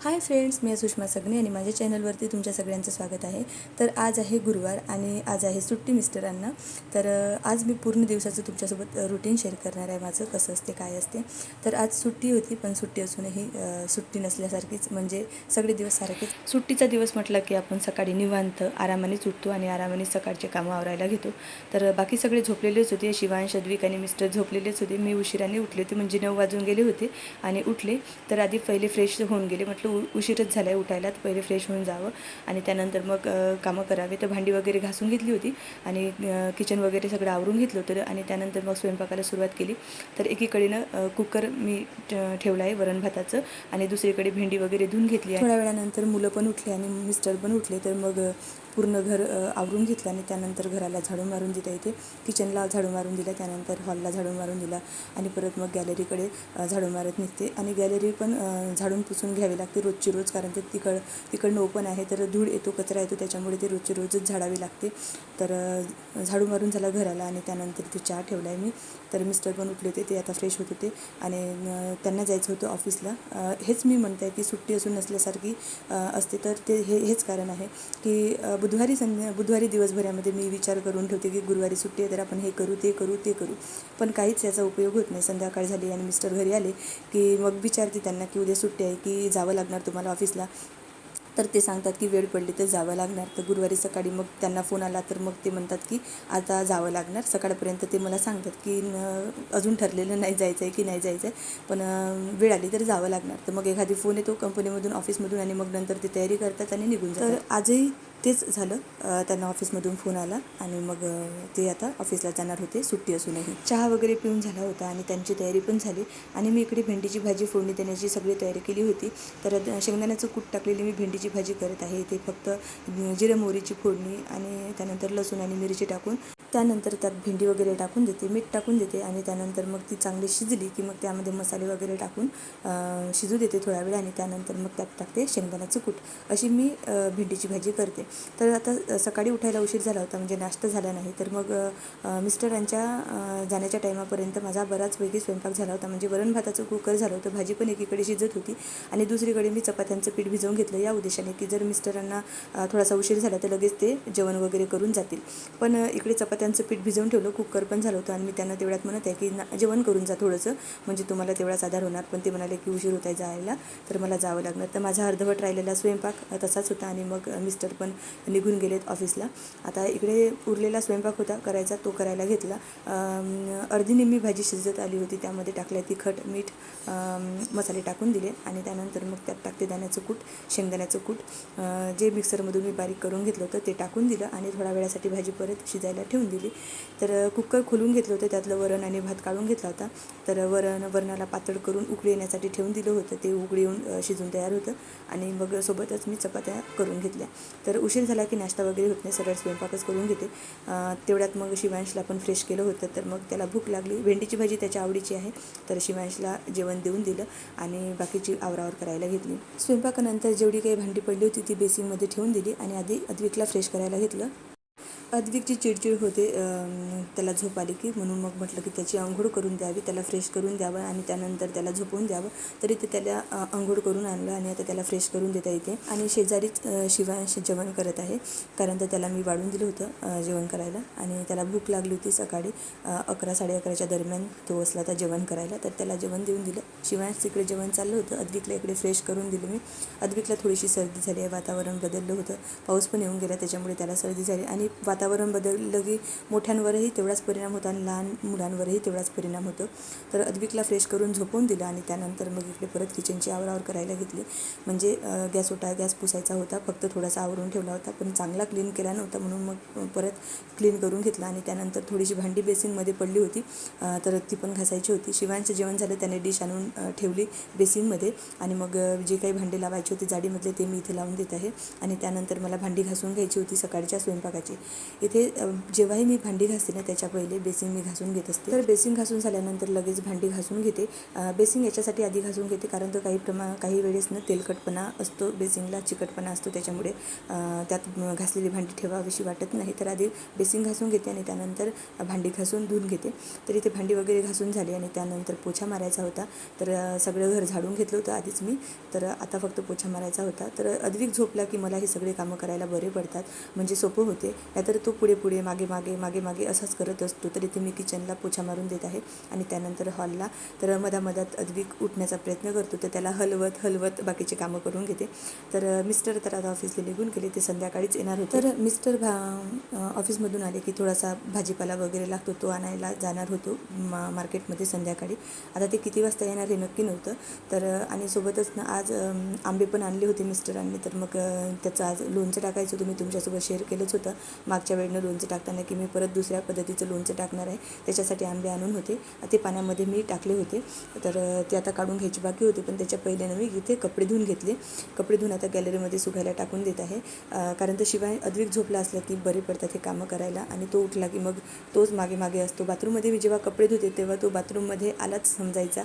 Hi friends मी सुषमा सगणे आणि माझ्या चॅनलवरती तुमच्या सगळ्यांचं स्वागत आहे. तर आज आहे गुरुवार आणि आज आहे सुट्टी मिस्टरांना तर आज मी पूर्ण दिवसाचं तुमच्यासोबत रुटीन शेअर करणार आहे माझं कसं असते काय असते. तर आज सुट्टी होती पण सुट्टी असूनही सुट्टी नसल्यासारखीच म्हणजे सगळे दिवस सारखेच. सुट्टीचा दिवस म्हटलं की आपण सकाळी निवांत आरामानेच उठतो आणि आरामाने सकाळचे कामं आवरायला घेतो. तर बाकी सगळे झोपलेलेच होते. शिवांश अद्विक आणि मिस्टर झोपलेलेच होते. मी उशिराने उठले होते म्हणजे नऊ वाजून गेले होते आणि उठले. तर आधी पहिले फ्रेश होऊन गेले. म्हटलं उ उशीरच झाला आहे उठायला पहिले फ्रेश होऊन जावं. आणि त्यानंतर मग कामं करावे. तर भांडी वगैरे घासून घेतली होती. आणि किचन वगैरे सगळं आवरून घेतलं होतं. आणि त्यानंतर मग स्वयंपाकाला सुरुवात केली. तर एकीकडेनं कुकर मी ठेवला आहे वरण भाताचं. आणि दुसरीकडे भेंडी वगैरे धुवून घेतली आहे. थोड्या वेळानंतर मुलं पण उठले आणि मिस्टर पण उठले. तर मग पूर्ण घर आवरून घेतलं आणि त्यानंतर घराला झाडू मारून दिला इथे. किचनला झाडू मारून दिलं त्यानंतर हॉलला झाडू मारून दिला आणि परत मग गॅलरीकडे झाडू मारत निघते. आणि गॅलरी पण झाडून पुसून घ्यावी लागते रोजची रोज कारण ते तिकड तिकडनं ओपन आहे तर धूळ येतो कचरा येतो त्याच्यामुळे ते रोजची रोजच झाडावी लागते. तर झाडू मारून झाला घराला आणि त्यानंतर ते चहा ठेवला आहे मी. तर मिस्टर पण उठले होते ते आता फ्रेश होत होते. आणि त्यांना जायचं होतं ऑफिसला हेच मी म्हणते आहे की सुट्टी असून नसल्यासारखी असते. तर ते हे हेच कारण आहे की बुधवारी संध्या बुधवारी दिवसभरामध्ये मी विचार करून ठेवते की गुरुवारी सुट्टी आहे तर आपण हे करू ते करू ते करू. पण काहीच याचा उपयोग होत नाही. संध्याकाळ झाली आणि मिस्टर घरी आले की मग विचारते त्यांना की उद्या सुट्टी आहे की जावं लागणार तुम्हाला ऑफिसला तर ते सांगतात की वेळ पडली तर जावं लागणार. तर गुरुवारी सकाळी मग त्यांना फोन आला तर मग ते म्हणतात की आता जावं लागणार. सकाळपर्यंत ते मला सांगतात की न अजून ठरलेलं नाही जायचं आहे की नाही जायचं आहे पण वेळ आली तर जावं लागणार. तर मग एखादी फोन येतो कंपनीमधून ऑफिसमधून आणि मग नंतर ते तयारी करतात आणि निघून जातात. तर आजही तेच झालं. त्यांना ऑफिसमधून फोन आला आणि मग ते आता ऑफिसला जाणार होते सुट्टी असूनही. चहा वगैरे पिऊन झाला होता आणि त्यांची तयारी पण झाली. आणि मी इकडे भेंडीची भाजी फोडणी देण्याची सगळी तयारी केली होती तर शेंगदाण्याचं कूट टाकलेली मी भेंडीची भाजी करत आहे. ते फक्त जिरं मोहरीची फोडणी आणि त्यानंतर लसूण आणि मिरची टाकून त्यानंतर त्यात भेंडी वगैरे टाकून देते मीठ टाकून देते आणि त्यानंतर मग ती चांगली शिजली की मग त्यामध्ये मसाले वगैरे टाकून शिजू देते थोडा वेळ आणि त्यानंतर मग त्यात टाकते शेंगदाण्याचं कूट. अशी मी भेंडीची भाजी करते. तर आता सकाळी उठायला उशीर झाला होता म्हणजे नाश्ता झाला नाही. तर मग मिस्टरांच्या जाण्याच्या टायमापर्यंत माझा बराच वेगळी स्वयंपाक झाला होता. म्हणजे वरण भाताचं कुकर झालं होतं भाजी पण एकीकडे शिजत होती आणि दुसरीकडे मी चपात्यांचं पीठ भिजवून घेतलं. या उद्देशाने की जर मिस्टरांना थोडासा उशीर झाला तर लगेच ते जेवण वगैरे करून जातील. पण इकडे चपात्यांचं पीठ भिजवून ठेवलं कुकर पण झालं होतं आणि मी त्यांना तेवढ्यात म्हणत आहे की ना जेवण करून जा थोडंसं. म्हणजे तुम्हाला तेवढाच आधार होणार. पण ते म्हणाले की उशीर होत आहे जायला तर मला जावं लागणार. तर माझा अर्धवट राहिलेला स्वयंपाक तसाच होता आणि मग मिस्टर पण निघून गेलेत ऑफिसला. आता इकडे उरलेला स्वयंपाक होता करायचा तो करायला घेतला. अर्धी निम्मी भाजी शिजत आली होती त्यामध्ये टाकलं तिखट मीठ मसाले टाकून दिले आणि त्यानंतर मग त्यात टाकते दाण्याचं कूट शेंगदाण्याचं कूट. जे मिक्सरमधून मी बारीक करून घेतलं होतं ते टाकून दिलं आणि थोड्या वेळासाठी भाजी परत शिजायला ठेवून दिली. तर कुकर खोलून घेतलं होतं त्यातलं वरण आणि भात काढून घेतला होता. तर वरण वरणाला पातळ करून उकळी येण्यासाठी ठेवून दिलं होतं. ते उकळी येऊन शिजून तयार होतं आणि मग सोबतच मी चपात्या करून घेतल्या. तर उशीर झाला की नाश्ता वगैरे होत नाही सरळ स्वयंपाकच करून घेते. तेवढ्यात मग शिवांशला पण फ्रेश केलं होतं तर मग त्याला भूक लागली. भेंडीची भाजी त्याच्या आवडीची आहे तर शिवांशला जेवण देऊन दिलं आणि बाकीची आवरावर करायला घेतली. स्वयंपाकानंतर जेवढी काही भांडी पडली होती ती बेसिंगमध्ये ठेवून दिली आणि आधी अद्विकला फ्रेश करायला घेतलं. अद्विकची चिडचिड होते त्याला झोप आली की म्हणून मग म्हटलं की त्याची आंघोळ करून द्यावी त्याला फ्रेश करून द्यावं आणि त्यानंतर त्याला झोपवून द्यावं. तरी ते त्याला आंघोळ करून आणलं आणि आता त्याला फ्रेश करून देता येते. आणि शेजारीच शिवांश जेवण करत आहे कारण तर त्याला मी वाढून दिलं होतं जेवण करायला. आणि त्याला भूक लागली होती सकाळी अकरा साडे अकराच्या दरम्यान तो असला होता जेवण करायला. तर त्याला जेवण देऊन दिलं. शिवांश तिकडे जेवण चाललं होतं अद्विकला इकडे फ्रेश करून दिलं मी. अद्विकला थोडीशी सर्दी झाली आहे वातावरण बदललं होतं. पाऊस पण येऊन गेला त्याच्यामुळे त्याला सर्दी झाली. आणि वातावरण बदललं की मोठ्यांवरही तेवढाच परिणाम होतो आणि लहान मुलांवरही तेवढाच परिणाम होतो. तर अद्विकला फ्रेश करून झोपवून दिलं आणि त्यानंतर मग इकडे परत किचनची आवरावर करायला घेतली. म्हणजे गॅस ओटा गॅस पुसायचा होता. फक्त थोडासा आवरून ठेवला होता. पण चांगला क्लीन केला नव्हता. म्हणून मग परत क्लीन करून घेतला आणि त्यानंतर थोडीशी भांडी बेसिनमध्ये पडली होती. तर ती पण घासायची होती. शिवांचं जेवण झालं त्याने डिश आणून ठेवली बेसिनमध्ये आणि मग जे काही भांडे लावायचे होते जाडीमधले ते मी इथे लावून देत आहे. आणि त्यानंतर मला भांडी घासून घ्यायची होती सकाळच्या स्वयंपाकाची. इथे जेव्हाही मी भांडी घासते ना त्याच्या पहिले बेसिंग मी घासून घेत असते. तर बेसिंग घासून झाल्यानंतर लगेच भांडी घासून घेते. बेसिंग याच्यासाठी आधी घासून घेते कारण तो काही प्रमा काही वेळेस ना तेलकटपणा असतो बेसिंगला चिकटपणा असतो त्याच्यामुळे त्यात घासलेली भांडी ठेवावीशी वाटत नाही. तर आधी बेसिंग घासून घेते आणि त्यानंतर भांडी घासून धुवून घेते. तर इथे भांडी वगैरे घासून झाली आणि त्यानंतर पोछा मारायचा होता. तर सगळं घर झाडून घेतलं होतं आधीच मी. तर आता फक्त पोछा मारायचा होता. तर अद्विक झोपला की मला हे सगळे कामं करायला बरे पडतात. म्हणजे सोपं होते. नाहीतर तो पुढे पुढे मागे मागे मागे मागे असंच करत असतो. तर इथे मी किचनला पोछा मारून देत आहे आणि त्यानंतर हॉलला तर मधामधात अद्विक उठण्याचा प्रयत्न करतो. तर त्याला हलवत हलवत बाकीचे कामं करून घेते. तर मिस्टर तर आता ऑफिसला निघून गेले. ते संध्याकाळीच येणार होते. तर मिस्टर भा ऑफिसमधून आले की थोडासा भाजीपाला वगैरे लागतो. तो आणायला जाणार होतो मा मार्केटमध्ये संध्याकाळी. आता ते किती वाजता येणार हे नक्की नव्हतं. तर आणि सोबतच ना आज आंबे पण आणले होते मिस्टरांनी तर मग त्याचं आज लोणचं टाकायचं होतं. मी तुमच्यासोबत शेअर केलंच होतं. मागच्या वेळेनं लोणचं टाकताना की मी परत दुसऱ्या पद्धतीचं लोणचं टाकणार आहे त्याच्यासाठी आंबे आणून होते. ते पाण्यामध्ये मी टाकले होते. तर ते आता काढून घ्यायची बाकी होती पण त्याच्या पहिल्यानं मी इथे कपडे धुवून घेतले. कपडे धुवून आता गॅलरीमध्ये सुकायला टाकून देत आहे. कारण तर शिवाय अद्विक झोपला असला की बरे पडतात हे कामं करायला आणि तो उठला की मग तोच मागे मागे असतो. बाथरूममध्ये मी जेव्हा कपडे धुते तेव्हा तो बाथरूममध्ये आलाच समजायचा.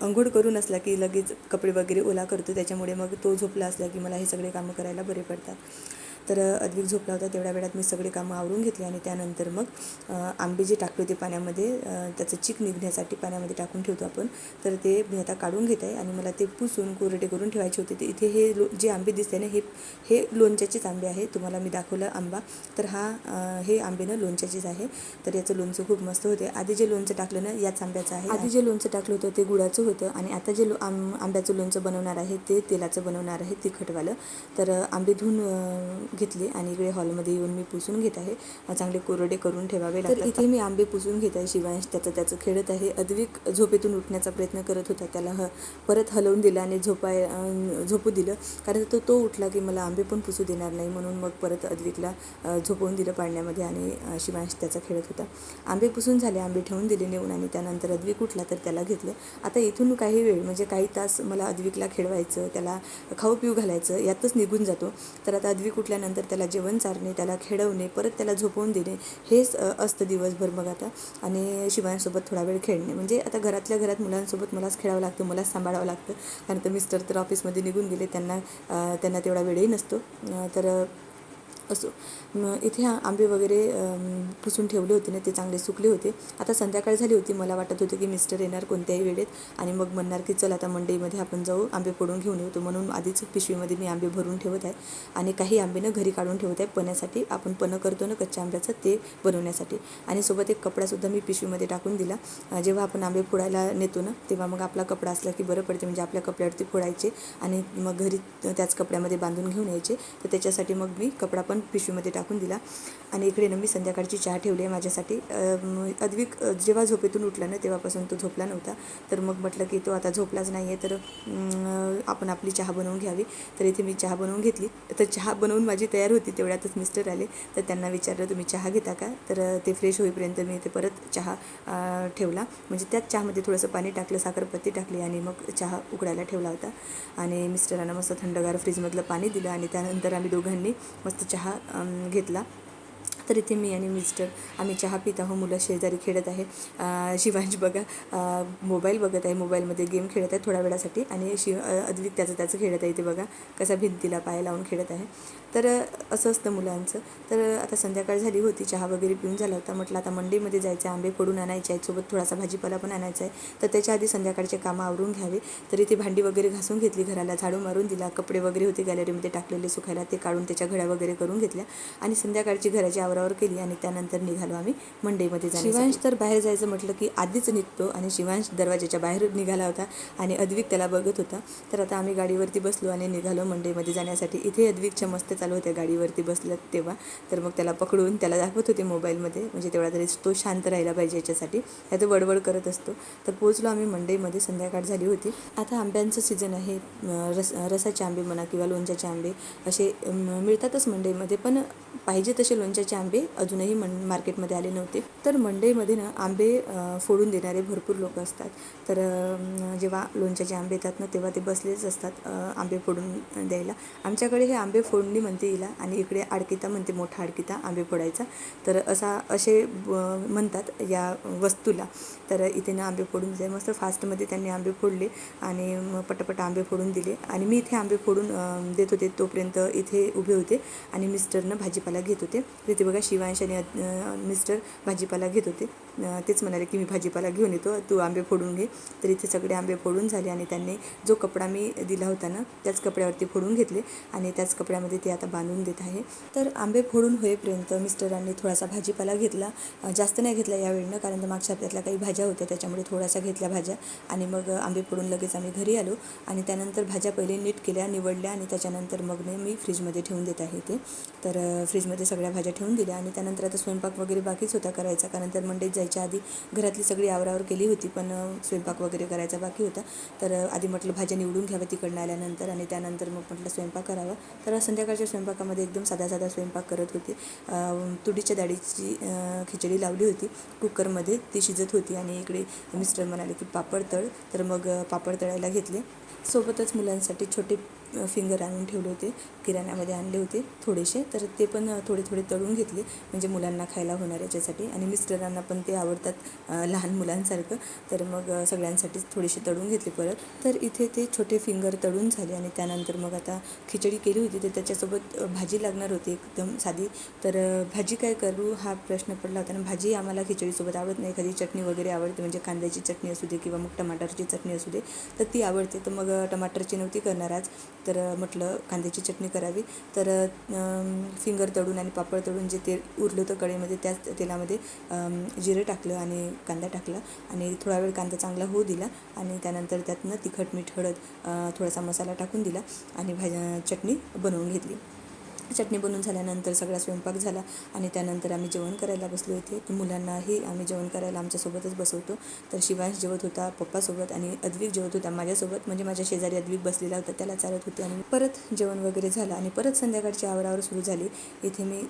अंघोळ करून असला की लगेच कपडे वगैरे ओला करतो त्याच्यामुळे मग तो झोपला असला की मला हे सगळे कामं करायला बरे पडतात. तर अद्विक झोपला होता. तेवढ्या वेळात मी सगळी कामं आवरून घेतली आणि त्यानंतर मग आंबे जे टाकले होते पाण्यामध्ये त्याचं चीक निघण्यासाठी पाण्यामध्ये टाकून ठेवतो आपण. तर ते मी आता काढून घेत आहे आणि मला ते पुसून कोरडे करून ठेवायचे होते. ते इथे हे लो जे आंबे दिसते ना हे हे लोणच्याचेच आंबे आहे. तुम्हाला मी दाखवलं आंबा. तर हा हे आंबे ना लोणच्याचेच आहे. तर याचं लोणचं खूप मस्त होते. आधी जे लोणचं टाकलं ना याच आंब्याचं आहे. आधी जे लोणचं टाकलं होतं ते गुळाचं होतं आणि आता जे लो आंब्याचं लोणचं बनवणार आहे ते तेलाचं बनवणार आहे तिखटवालं. तर आंबे धुवून घेतले आणि इकडे हॉलमध्ये येऊन मी पुसून घेत आहे. चांगले कोरडे करून ठेवावे लागतात. इथे मी आंबे पुसून घेत आहे शिवांश त्याचं त्याचं खेळत आहे. अद्विक झोपेतून उठण्याचा प्रयत्न करत होता. त्याला ह परत हलवून दिलं आणि झोपाय झोपू दिलं. कारण तो तो उठला की मला आंबे पण पुसू देणार नाही म्हणून मग परत अद्विकला झोपवून दिलं पाळण्यामध्ये आणि शिवांश त्याचा खेळत होता. आंबे पुसून झाले आंबे ठेवून दिले नेऊन आणि त्यानंतर अद्विक उठला तर त्याला घेतलं. आता इथून काही वेळ म्हणजे काही तास मला अद्विकला खेळवायचं त्याला खाऊ पिऊ घालायचं यातच निघून जातो. तर आता अद्विक उठल्यानंतर त्याला जेवण चारणे त्याला खेळवणे परत त्याला झोपवून देणे हेच असतं दिवसभर मग आता. आणि शिवांसोबत थोडा वेळ खेळणे. म्हणजे आता घरातल्या घरात मुलांसोबत मलाच खेळावं लागतं मलाच सांभाळावं लागतं. कारण तर मिस्टर तर ऑफिसमध्ये निघून गेले त्यांना त्यांना तेवढा वेळही नसतो. तर असो. इथे आंबे वगैरे पुसून ठेवले होते ना ते चांगले सुकले होते. आता संध्याकाळ झाली होती मला वाटत होतं की मिस्टर येणार कोणत्याही वेळेत. आणि मग म्हणणार की चल आता मंडईमध्ये आपण जाऊ आंबे फोडून घेऊन येतो म्हणून आधीच पिशवीमध्ये मी आंबे भरून ठेवत आहे. आणि काही आंबे ना घरी काढून ठेवत आहे. पण्यासाठी आपण पणं करतो ना कच्च्या आंब्याचं ते बनवण्यासाठी. आणि सोबत एक कपडासुद्धा मी पिशवीमध्ये टाकून दिला. जेव्हा आपण आंबे फोडायला नेतो ना तेव्हा मग आपला कपडा असला की बरं पडते. म्हणजे आपल्या कपड्यावरती फोडायचे. आणि मग घरी त्याच कपड्यामध्ये बांधून घेऊन यायचे. तर त्याच्यासाठी मग मी कपडा पण पिशवीमध्ये टाकून दिला. आणि इकडे ना मी संध्याकाळची चहा ठेवली आहे माझ्यासाठी. अद्विक जेव्हा झोपेतून उठला ना तेव्हापासून तो झोपला नव्हता. तर मग म्हटलं की तो आता झोपलाच नाही आहे तर आपण आपली चहा बनवून घ्यावी. तर इथे मी चहा बनवून घेतली. तर चहा बनवून माझी तयार होती तेवढ्यातच मिस्टर आले. तर त्यांना विचारलं तुम्ही चहा घेता का? तर ते फ्रेश होईपर्यंत मी इथे परत चहा ठेवला. म्हणजे त्याच चहामध्ये थोडंसं पाणी टाकलं साखरपत्ती टाकली आणि मग चहा उकडायला ठेवला होता. आणि मिस्टरांना मस्त थंडगार फ्रीजमधलं पाणी दिलं आणि त्यानंतर आम्ही दोघांनी मस्त चहा घेतला. तर इथे मी आणि मिस्टर आम्ही चहा पित आहो मुलं शेजारी खेळत आहे. शिवांश बघा मोबाईल बघत आहे मोबाईलमध्ये गेम खेळत आहे थोड्या वेळासाठी आणि शिव अद्वित त्याचं त्याचं खेळत आहे इथे बघा कसा भिंतीला पाय लावून खेळत आहे. तर असं असतं मुलांचं. तर आता संध्याकाळ झाली होती चहा वगैरे पिऊन झाला होता म्हटलं आता मंडईमध्ये जायचं आहे आंबे फोडून आणायचे आहेत सोबत थोडासा भाजीपाला पण आणायचा आहे. तर त्याच्या आधी संध्याकाळचे कामं आवरून घ्यावे. तर इथे भांडी वगैरे घासून घेतली घराला झाडू मारून दिला कपडे वगैरे होते गॅलरीमध्ये टाकलेले सुखायला ते काढून त्याच्या घड्या वगैरे करून घेतल्या. आणि संध्याकाळची घराची आवरावर केली आणि त्यानंतर निघालो आम्ही मंडईमध्ये जाण्यासाठी. शिवांश तर बाहेर जायचं म्हटलं की आधीच निघतो आणि शिवांश दरवाजाच्या बाहेर निघाला होता आणि अद्विक त्याला बघत होता. तर आता आम्ही गाडीवरती बसलो आणि निघालो मंडईमध्ये जाण्यासाठी. इथे अद्विकच्या मस्त चालू होत्या गाडीवरती बसलं तेव्हा. तर मग त्याला पकडून त्याला दाखवत होते मोबाईलमध्ये. म्हणजे तेवढा तरी तो शांत राहिला पाहिजे याच्यासाठी. त्याचं वडवड करत असतो. तर पोचलो आम्ही मंडईमध्ये. संध्याकाळ झाली होती. आता आंब्यांचं सीझन आहे. रस रसाचे आंबे म्हणा किंवा लोणच्याचे आंबे असे मिळतातच मंडईमध्ये. पण पाहिजे तसे लोणच्याचे आंबे अजूनही मन मार्केटमध्ये आले नव्हते. तर मंडईमध्ये ना आंबे फोडून देणारे भरपूर लोक असतात. तर जेव्हा लोणच्याचे आंबे येतात ना तेव्हा ते बसलेच असतात आंबे फोडून द्यायला. आमच्याकडे हे आंबे फोडणी म्हणते हिला आणि इकडे आडकिता म्हणते मोठा आडकिता आंबे फोडायचा. तर असा असे ब- म्हणतात या वस्तूला. तर इथे ना आंबे फोडून दिले. मस्त फास्टमध्ये त्यांनी आंबे फोडले आणि मग पटापट आंबे फोडून दिले. आणि मी इथे आंबे फोडून देत होते तोपर्यंत इथे उभे होते आणि मिस्टरनं भाजी भाजीपाला घेत होते. तिथे बघा शिवांश आणि मिस्टर भाजीपाला घेत होते. तेच म्हणाले की मी भाजीपाला घेऊन येतो तू आंबे फोडून घे. तर इथे सगळे आंबे फोडून झाले आणि त्यांनी जो कपडा मी दिला होता ना त्याच कपड्यावरती फोडून घेतले आणि त्याच कपड्यामध्ये ते आता बांधून देत आहे. तर आंबे फोडून होईपर्यंत मिस्टरांनी थोडासा भाजीपाला घेतला. जास्त नाही घेतला यावेळीनं कारण मागच्या हप्त्यातल्या काही भाज्या होत्या त्याच्यामुळे थोडासा घेतल्या भाज्या आणि मग आंबे फोडून लगेच आम्ही घरी आलो आणि त्यानंतर भाज्या पहिले नीट केल्या निवडल्या आणि त्याच्यानंतर मग मी फ्रीजमध्ये ठेवून देत आहे ते. तर फ्रीजमध्ये सगळ्या भाज्या ठेवून दिल्या आणि त्यानंतर आता स्वयंपाक वगैरे बाकीच होता करायचा कारण तर मंडईत जायच्या आधी घरातली सगळी आवरावर केली होती पण स्वयंपाक वगैरे करायचा बाकी होता. तर आधी म्हटलं भाज्या निवडून घ्याव्या तिकडनं आल्यानंतर आणि त्यानंतर मग म्हटलं स्वयंपाक करावा. तर संध्याकाळच्या स्वयंपाकामध्ये एकदम साधा साधा स्वयंपाक करत होते. तुडीच्या डाळीची खिचडी लावली होती. कुकरमध्ये ती शिजत होती आणि इकडे मिस्टर म्हणाले की पापड तळ. तर मग पापड तळायला घेतले. सोबतच मुलांसाठी छोटे फिंगर आणून ठेवले होते. किराण्यामध्ये आणले होते थोडेसे. तर ते पण थोडे थोडे तळून घेतले. म्हणजे मुलांना खायला होणार याच्यासाठी. आणि मिस्टरांना पण ते ते आवडतात लहान मुलांसारखं. तर मग सगळ्यांसाठीच थोडीशी तळून घेतले परत. तर इथे ते छोटे फिंगर तळून झाले आणि त्यानंतर मग आता खिचडी केली होती. तर त्याच्यासोबत भाजी लागणार होती एकदम साधी. तर भाजी काय करू हा प्रश्न पडला होता. आणि भाजी आम्हाला खिचडीसोबत आवडत नाही. एखादी चटणी वगैरे आवडते म्हणजे कांद्याची चटणी असू दे किंवा मग टमाटरची चटणी असू दे तर ती आवडते. तर मग टमाटरची नव्हती करणार आज. तर म्हटलं कांद्याची चटणी करावी. तर फिंगर तळून आणि पापड तळून जे तेल उरलं होतं कढईमध्ये त्याच तेलामध्ये जिरं जिरं टाकलं आणि कांदा टाकला आणि थोडा वेळ कांदा चांगला होऊ दिला आणि त्यानंतर त्यातनं तिखट मीठ हळद थोडासा मसाला टाकून दिला आणि भाज्या चटणी बनवून घेतली. चटणी बनवून झाल्यानंतर सगळा स्वयंपाक झाला आणि त्यानंतर आम्ही जेवण करायला बसलो होते मुलांनाही आम्ही जेवण करायला आमच्यासोबतच बसवतो. तर शिवांश जेवत होता पप्पासोबत आणि अद्विक जेवत होता माझ्यासोबत. म्हणजे माझ्या शेजारी अद्विक बसलेला होता त्याला चालत होते आणि परत जेवण वगैरे झालं आणि परत संध्याकाळची आवरावर सुरू झाली. इथे मी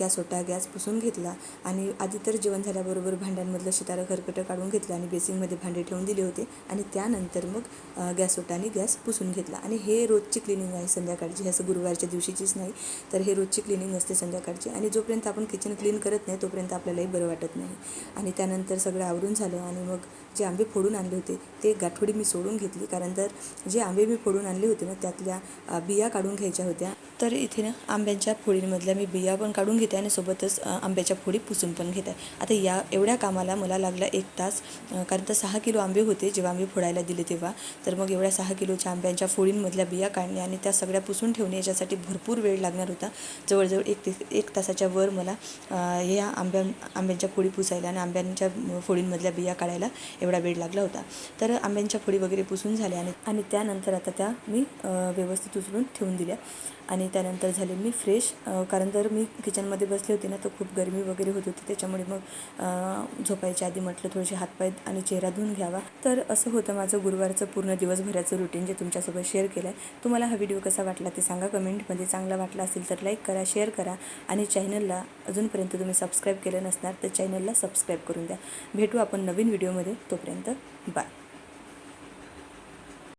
गॅस होता गॅस पुसून घेतला आणि आधी तर जेवण झाल्याबरोबर भांड्यांमधलं शितारं खरकटं काढून घेतलं आणि बेसिंगमध्ये भांडे ठेवून दिले होते आणि त्यानंतर मग गॅस होता आणि गॅस पुसून घेतला. आणि हे रोजची क्लिनिंग आहे संध्याकाळची. हे असं गुरुवारच्या दिवशीचीच नाही तर हे रोजची क्लिनिंग असते संध्याकाळची. आणि जोपर्यंत आपण किचन क्लीन करत नाही तोपर्यंत आपल्यालाही बरं वाटत नाही. आणि त्यानंतर सगळं आवरून झालं आणि मग जे आंबे फोडून आणले होते ते गाठोडी मी सोडून घेतली. कारण तर जे आंबे मी फोडून आणले होते ना त्यातल्या बिया काढून घ्यायच्या होत्या. तर इथे ना आंब्यांच्या फोडींमधल्या मी बिया पण काढून घेते आणि सोबतच आंब्याच्या फोडी पुसून पण घेते. आता या एवढ्या कामाला मला लागला एक तास कारण तर सहा किलो आंबे होते जेव्हा आम्ही फोडायला दिले तेव्हा. तर मग एवढ्या सहा किलोच्या आंब्यांच्या फोडींमधल्या बिया काढणे आणि त्या सगळ्या पुसून ठेवणे याच्यासाठी भरपूर वेळ लागणार होता. जवळजवळ एक ते एक तासाच्या वर मला ह्या या आंब्या आंब्यांच्या फोडी पुसायला आणि आंब्यांच्या फोडींमधल्या बिया काढायला एवढा वेळ लागला होता. तर आंब्यांच्या फोडी वगैरे पुसून झाल्या आणि आणि त्यानंतर आता त्या मी व्यवस्थित उचलून ठेवून दिल्या. आणि त्यानंतर झाले मी फ्रेश. कारण जर मी किचनमध्ये बसले होते ना तर खूप गरमी वगैरे होत होती. त्याच्यामुळे मग झोपायच्या आधी म्हटलं थोडेसे हातपाय आणि चेहरा धुवून घ्यावा. तर असं होतं माझं गुरुवारचं पूर्ण दिवसभराचं रुटीन जे तुमच्यासोबत शेअर केलं आहे तुम्हाला हा व्हिडिओ कसा वाटला ते सांगा कमेंटमध्ये चांगला वाटला असेल तर लाईक करा शेअर करा आणि चॅनलला अजूनपर्यंत तुम्ही सबस्क्राईब केलं नसणार तर चॅनलला सबस्क्राईब करून द्या. भेटू आपण नवीन व्हिडिओमध्ये तोपर्यंत बाय